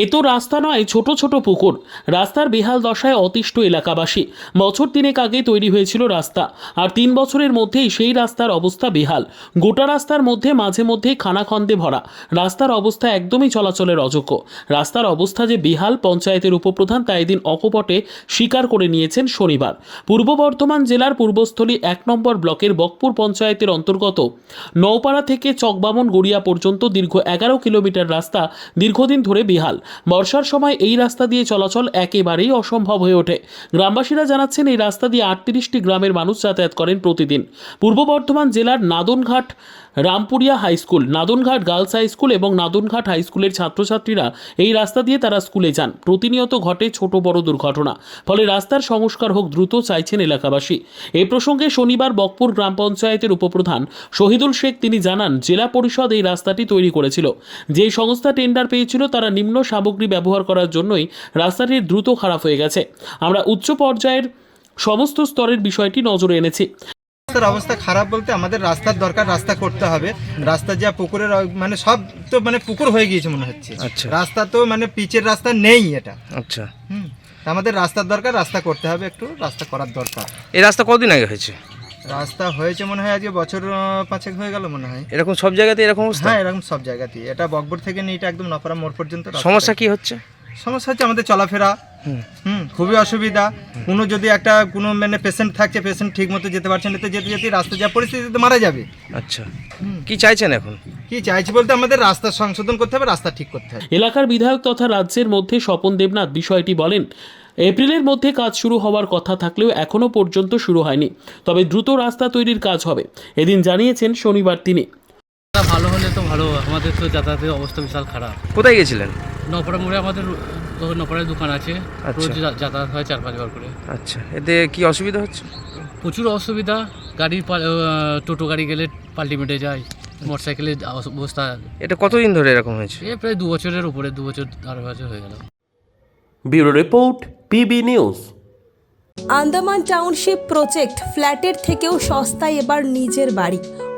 এ তো রাস্তা নয়, ছোট ছোট পুকুর। রাস্তার বেহাল দশায় অতিষ্ঠ এলাকাবাসী। বছর তিনেক আগে তৈরি হয়েছিল রাস্তা। আর তিন বছরের মধ্যেই সেই রাস্তার অবস্থা বেহাল। গোটা রাস্তার মধ্যে মাঝে মধ্যে খানাখন্দে ভরা। রাস্তার অবস্থা একদমই চলাচলের অযোগ্য। রাস্তার অবস্থা যে বেহাল পঞ্চায়েতের উপপ্রধান তা এদিন অকপটে স্বীকার করে নিয়েছেন শনিবার। পূর্ব বর্ধমান জেলার পূর্বস্থলী এক নম্বর ব্লকের বকপুর পঞ্চায়েতের অন্তর্গত নৌপাড়া থেকে চকবামন গড়িয়া পর্যন্ত দীর্ঘ এগারো কিলোমিটার রাস্তা দীর্ঘদিন ধরে বেহাল। বর্ষার সময় এই রাস্তা দিয়ে চলাচল একেবারেই অসম্ভব হয়ে ওঠে। গ্রামবাসীরা জানাচ্ছেন, এই রাস্তা দিয়ে আটত্রিশটি গ্রামের মানুষ যাতায়াত করেন প্রতিদিন। পূর্ব বর্ধমান জেলার Nadanghat Rampuria high school, Nadanghat girls high school এবং নাদনঘাট হাই স্কুলের ছাত্রছাত্রীরা এই রাস্তা দিয়ে তারা স্কুলে যান। প্রতিনিয়ত ঘটে ছোট বড় দুর্ঘটনা, ফলে রাস্তার সংস্কার হোক দ্রুত চাইছেন এলাকাবাসী। এ প্রসঙ্গে শনিবার বকপুর গ্রাম পঞ্চায়েতের উপপ্রধান শহীদুল শেখ তিনি জানান, জেলা পরিষদ এই রাস্তাটি তৈরি করেছিল। যে সংস্থা টেন্ডার পেয়েছিল তারা নিম্ন সামগ্রী ব্যবহার করার জন্যই রাস্তাটির দ্রুত খারাপ হয়ে গেছে। আমরা উচ্চ পর্যায়ের সমস্ত স্তরের বিষয়টি নজরে এনেছি। রাস্তার অবস্থা খারাপ বলতে আমাদের রাস্তার দরকার রাস্তা করতে হবে। রাস্তা যা পুকুরের মানে সব তো মানে পুকুর হয়ে গিয়েছে মনে হচ্ছে। আচ্ছা। রাস্তা তো মানে পিচের রাস্তা নেই এটা। আচ্ছা। হুম। আমাদের রাস্তার দরকার রাস্তা করতে হবে একটু রাস্তা করার দরকার। এই রাস্তা কতদিন আগে হয়েছে? রাস্তা হয়েছে মনে হয় আজকে বছর পাঁচেক হয়ে গেল মনে হয়। এরকম সব জায়গাতে এরকম হ্যাঁ এরকম সব জায়গাতেই। এটা বকবর থেকে নিয়ে এটা একদম নপাড়া মোড় পর্যন্ত সমস্যা কি হচ্ছে? সমস্যা হচ্ছে আমাদের চলাফেরা। হুম। হুম খুবই অসুবিধা। কোনো যদি একটা কোনো মানে পেশেন্ট থাকছে পেশেন্ট ঠিক মতো যেতে পারছে না তো যেতে যেতে রাস্তা যা পরিস্থিতিতে মারা যাবে। আচ্ছা। কি চাইছেন এখন? কি চাইছি বলতে আমাদের রাস্তা সংশোধন করতে হবে রাস্তা ঠিক করতে হবে। এলাকার বিধায়ক তথা রাজ্যের মধ্যে স্বপন দেবনাথ বিষয়টি বলেন এপ্রিলের মধ্যে কাজ শুরু হওয়ার কথা থাকলেও এখনও পর্যন্ত শুরু হয়নি তবে দ্রুত রাস্তা তৈরির কাজ হবে এদিন জানিয়েছেন শনিবার তিনি। ভালো হলে তো ভালো আমাদের তো যাতায়াতের অবস্থা বিশাল খারাপ। কোথায় গেছিলেন? নপাড়া মোড়ে আমাদের নপাড়ায় দোকান আছে। আচ্ছা। রোজ যা- যাতায়াত হয় চার পাঁচবার করে। আচ্ছা। এতে কি অসুবিধা হচ্ছে? প্রচুর অসুবিধা। গাড়ির টোটো গাড়ি গেলে পাল্টিমেটে যায় মোটর সাইকেলের অবস্থা। এটা কতদিন ধরে এরকম হয়েছে? এ প্রায় দু বছরের উপরে দু বছর আড়াই বছর হয়ে গেল। Bureau report PB news. Andaman township project ফ্ল্যাটের থেকেও সস্তায় এবার নিজের বাড়ি।